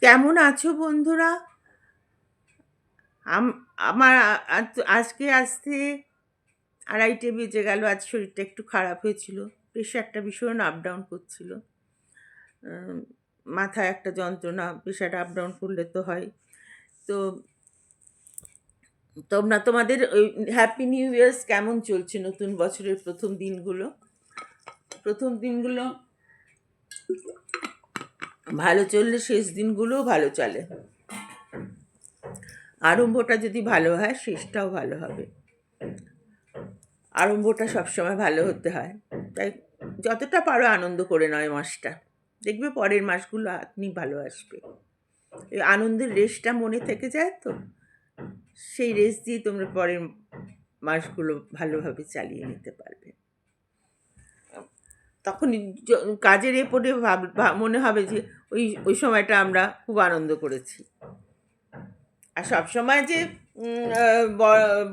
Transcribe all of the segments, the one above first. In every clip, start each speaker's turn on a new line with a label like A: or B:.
A: কেমন আছো বন্ধুরা? আম- আমার আজ- আজকে আসতে আড়াইটে বেজে গেল, আজ শরীরটা একটু খারাপ হয়েছিল। প্রেশারটা ভীষণ আপ ডাউন করছিল। মাথায় একটা যন্ত্রণা প্রেশার আপ ডাউন করলে তো হয়। তো তোমরা, তোমাদের ওই হ্যাপি নিউ ইয়ার্স কেমন চলছে নতুন বছরের প্রথম দিনগুলো? প্রথম দিনগুলো ভালো চললে শেষ দিনগুলোও ভালো চলে। আরম্ভটা যদি ভালো হয়, শেষটাও ভালো হবে। আরম্ভটা সবসময় ভালো হতে হয়। তাই যতটা পারো আনন্দ করে নয় মাসটা। দেখবে পরের মাসগুলো আপনি ভালো আসবে। এই আনন্দের রেসটা মনে থেকে যায় তো? সেই রেস দিয়ে তোমরা পরের মাসগুলো ভালোভাবে চালিয়ে নিতে পারবে। তখন কাজের এ পরে ভাব মনে হবে যে ওই ওই সময়টা আমরা খুব আনন্দ করেছি। আর সব সময় যে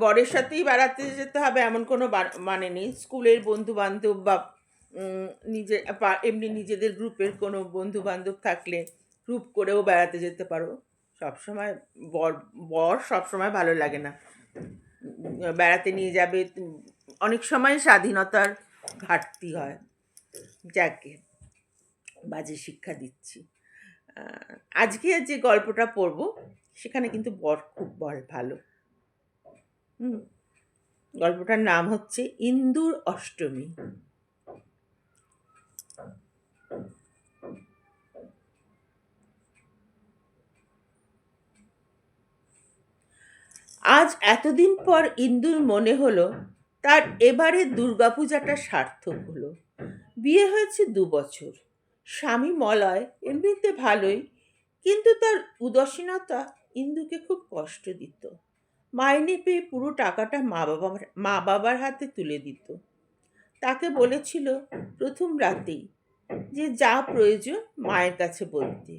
A: বরের সাথেই বেড়াতে যেতে হবে এমন কোনো মানে নেই। স্কুলের বন্ধু বান্ধব বা উম, নিজে এমনি নিজেদের গ্রুপের কোনো বন্ধু বান্ধব থাকলে গ্রুপ করেও বেড়াতে যেতে পারো। সব সময় বর বর সব সময় ভালো লাগে না। বেড়াতে নিয়ে যাবে অনেক সময় স্বাধীনতার ঘাটতি হয়। যাকে বাজে শিক্ষা দিচ্ছি। আজকে যে গল্পটা পড়ব, সেখানে কিন্তু বর খুব বল, ভালো। হুম, গল্পটার নাম হচ্ছে ইন্দুর অষ্টমী। আজ এতদিন পর ইন্দুর মনে হলো, তার এবারে দুর্গাপূজাটা সার্থক হলো। বিয়ে হয়েছে দু বছর। স্বামী মলয় এমনিতে ভালোই, কিন্তু তার উদাসীনতা ইন্দুকে খুব কষ্ট দিত। মাইনে পেয়ে পুরো টাকাটা মা বাবার মা বাবার হাতে তুলে দিত। তাকে বলেছিল প্রথম রাতেই যে, যা প্রয়োজন মায়ের কাছে বলতে।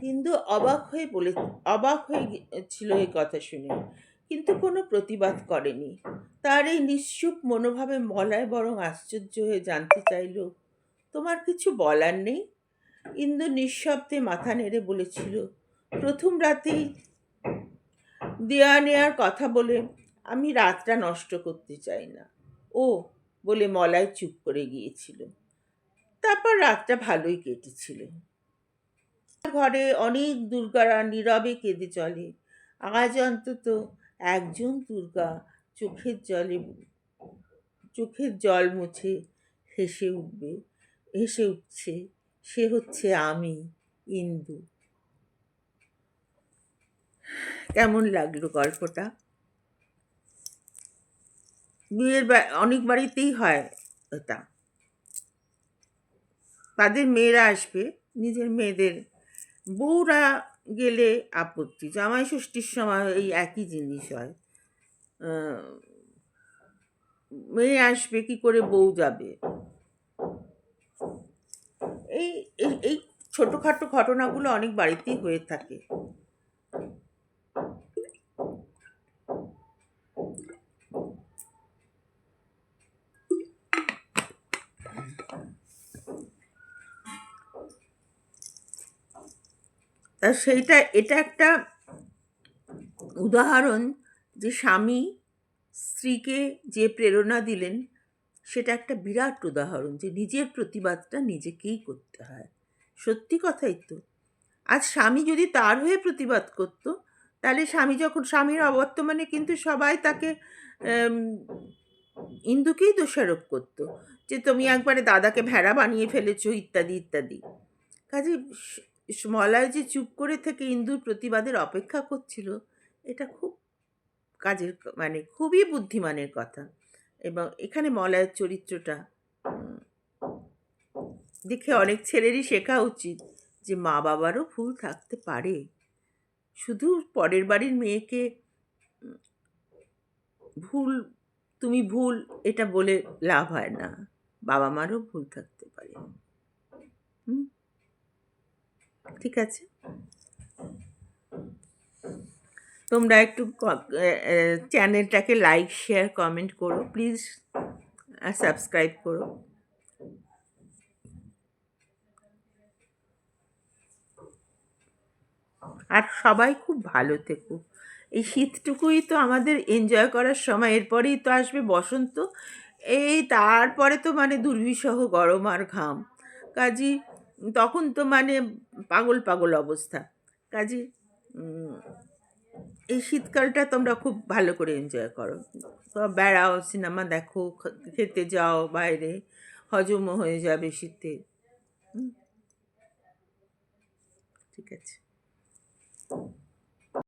A: কিন্তু অবাক হয়ে বলে, অবাক হয়ে ছিল এই কথা শুনে, কিন্তু কোনো প্রতিবাদ করেনি। তার এই নিশ্চুপ মনোভাবে মলয় বরং আশ্চর্য হয়ে জানতে চাইল তোমার কিছু বলার নেই? ইন্দু নিঃশব্দে মাথা নেড়ে বলেছিল, প্রথম রাতেই দেয়া নেয়ার কথা বলে আমি রাতটা নষ্ট করতে চাই না। ও, বলে মলায় চুপ করে গিয়েছিল। তারপর রাতটা ভালোই কেটেছিল। ঘরে অনেক দুর্গারা নীরবে কেঁদে চলে। আজ অন্তত একজন দুর্গা চোখের জলে, চোখের জল মুছে হেসে উঠবে। হেসে উঠছে, সে হচ্ছে আমি, ইন্দু। কেমন লাগল গল্পটা? বিয়ের অনেক বাড়িতেই হয় এটা। তাদের মেয়েরা আসবে, নিজের মেয়েদের। বউরা গেলে আপত্তি, জামাই ষষ্ঠীর সময় এই একই জিনিস হয়। মেয়ে আসবে, কি করে বউ যাবে? এই এই এই ছোটোখাটো ঘটনাগুলো অনেক বাড়িতেই হয়ে থাকে। তা সেইটা, এটা একটা উদাহরণ যে স্বামী স্ত্রীকে যে প্রেরণা দিলেন সেটা একটা বিরাট উদাহরণ যে নিজের প্রতিবাদটা নিজেকেই করতে হয়। সত্যি কথাই তো। আজ স্বামী যদি তার হয়ে প্রতিবাদ করত, তাহলে স্বামী যখন, স্বামীর অবর্তমানে কিন্তু সবাই তাকে ইন্দুকেই দোষারোপ করতো যে তুমি একবারে দাদাকে ভেড়া বানিয়ে ফেলেছো, ইত্যাদি ইত্যাদি। কাজে মলয় যে চুপ করে থেকে ইন্দুর প্রতিবাদের অপেক্ষা করছিল, এটা খুব কাজের মানে খুবই বুদ্ধিমানের কথা। এবং এখানে মলয়ের চরিত্রটা দেখে অনেক ছেলেরই শেখা উচিত যে মা বাবারও ভুল থাকতে পারে। শুধু পরের বাড়ির মেয়েকে ভুল, তুমি ভুল এটা বলে লাভ হয় না। বাবা মারও ভুল থাকতে পারে। ঠিক আছে? তোমরা একটু চ্যানেলটাকে লাইক শেয়ার কমেন্ট করো প্লিজ আর সাবস্ক্রাইব করো। আর সবাই খুব ভালো থেকো। এই শীতটুকুই তো আমাদের এনজয় করার সময়, এরপরেই তো আসবে বসন্ত। এই তারপরে তো মানে দুর্বিষহ গরম আর ঘাম। কাজী, তখন তো মানে পাগল পাগল অবস্থা। কাজী এই শীতকালটা তোমরা খুব ভালো করে এনজয় করো। বেড়াও সিনেমা দেখো খেতে যাও বাইরে হজমও হয়ে যাবে শীতে। ঠিক আছে।